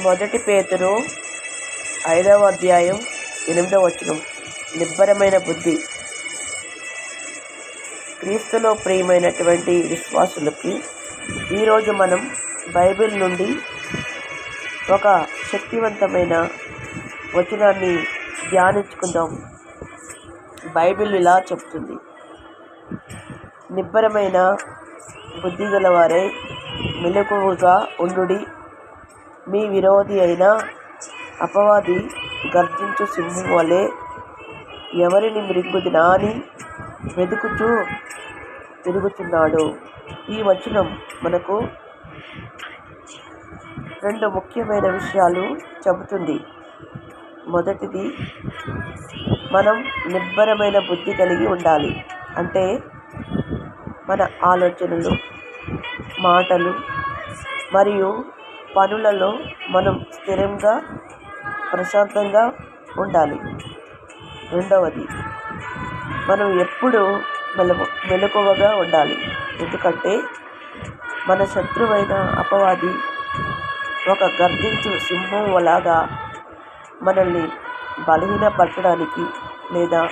మొదటి పేతురు ఐదవ అధ్యాయం ఎనిమిదవ వచనం. నిబ్బరమైన బుద్ధి. క్రీస్తులో ప్రియమైనటువంటి విశ్వాసులకి ఈరోజు మనం బైబిల్ నుండి ఒక శక్తివంతమైన వచనాన్ని ధ్యానించుకుందాం. బైబిల్ ఇలా చెప్తుంది. నిబ్బరమైన బుద్ధి గలవారై మెలకువగా ఉండుడి మీ విరోధి అయిన అపవాది గర్జించు సింహం వలె ఎవరిని మృంగుదినా అని వెతుకుచూ తిరుగుతున్నాడు. ఈ వచనం మనకు రెండు ముఖ్యమైన విషయాలు చెబుతుంది. మొదటిది మనం నిబ్బరమైన బుద్ధి కలిగి ఉండాలి. అంటే మన ఆలోచనలు మాటలు మరియు పనులలో మనం స్థిరంగా ప్రశాంతంగా ఉండాలి. రెండవది మనం ఎప్పుడూ మెల మెలకువగా ఉండాలి. ఎందుకంటే మన శత్రువైన అపవాది ఒక గర్జించు సింహం లాగా మనల్ని బలహీనపరచడానికి లేదా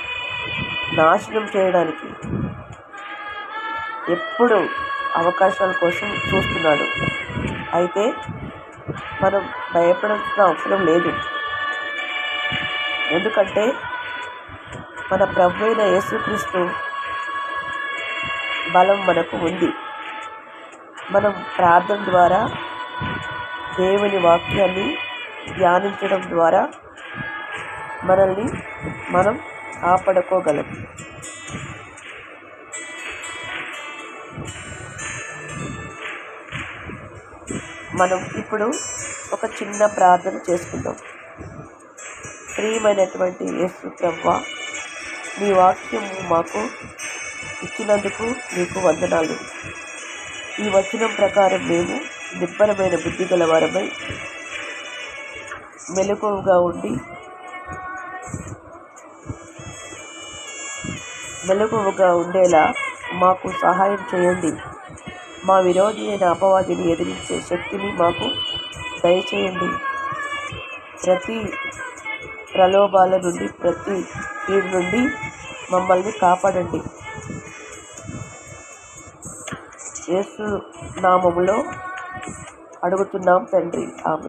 నాశనం చేయడానికి ఎప్పుడు అవకాశాల కోసం చూస్తున్నాడు. అయితే మనం భయపడాల్సిన అవసరం లేదు. ఎందుకంటే మన ప్రభు అయిన యేసుక్రీస్తు బలం మనకు ఉంది. మనం ప్రార్థన ద్వారా దేవుని వాక్యాన్ని ధ్యానించడం ద్వారా మనల్ని మనం కాపాడుకోగలం. మనం ఇప్పుడు ఒక చిన్న ప్రార్థన చేసుకుందాం. ప్రియమైనటువంటి యేసు ప్రభా మీ వాక్యము మాకు ఇచ్చినందుకు మీకు వందనాలు. ఈ వచనం ప్రకారం మేము నిబ్బరమైన బుద్ధి గలవారమై మెలకువగా ఉండి మెలకువగా ఉండేలా మాకు సహాయం చేయండి. మా విరోధి అయిన అపవాదిని ఎదిరించే శక్తిని మాకు దయచేయండి. ప్రతి ప్రలోభాల నుండి ప్రతి కీడు నుండి మమ్మల్ని కాపాడండి. యేసు నామములో అడుగుతున్నాం తండ్రి. ఆమె